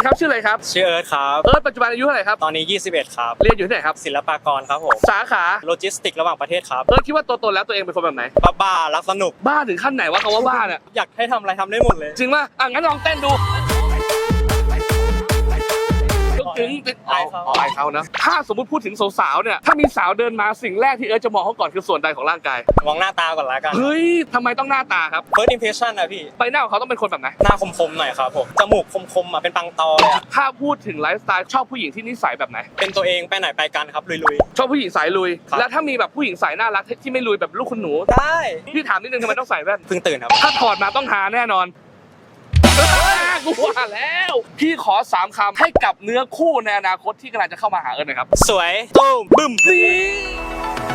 ดีครับชื่ออะไรครับชื่อเอิร์ธครับ เอิร์ธปัจจุบันอายุเท่าไหร่ครับตอนนี้ 21 ครับ เรียนอยู่ที่ไหนครับ ศิลปากรครับผม สาขาโลจิสติกระหว่างประเทศครับ เอิร์ธคิดว่าตัวตนแล้วตัวเองเป็นคนแบบไหน บ้าบ้าๆรักสนุก บ้าถึงขั้นไหนวะคำว่าบ้าเนี่ยอยากให้ทำอะไรทำได้หมดเลย จริงป่ะอะงั้นลองเต้นดู ถึงติดเอาอายเขาเอาอายเขานะ ถ้าสมมติพูดถึงสาวๆเนี่ย ถ้ามีสาวเดินมาสิ่งแรกที่เอิร์ธจะมองเขาก่อนคือส่วนใดของร่างกาย มองหน้าตาก่อนละกัน เฮ้ยทำไมต้องหน้าตาครับ first impression นะพี่ ใบหน้าของเขาต้องเป็นคนแบบไหน หน้าคมๆหน่อยครับผม จมูกคมๆอะเป็นปังตอเลยอะถ้าพูดถึงไลฟ์สไตล์ชอบผู้หญิงที่นิสัยแบบไหน เป็นตัวเองไปไหนไปกันครับลุย ชอบผู้หญิงสายลุย ครับ แล้วถ้ามีแบบผู้หญิงสายน่ารักที่ไม่ลุยแบบลูกคุณหนู ๆ ได้ พี่ถามนิดนึงทำไมต้องใส่แว่น เพิ่งตื่นครับ ถ้าถอดมาต้องหาแน่นอน กูว่าแล้ว พี่ขอสามคำให้กับเนื้อคู่ในอนาคตที่กำลังจะเข้ามาหาเอิญหน่อยครับ สวยตุ้มบึ้มนี่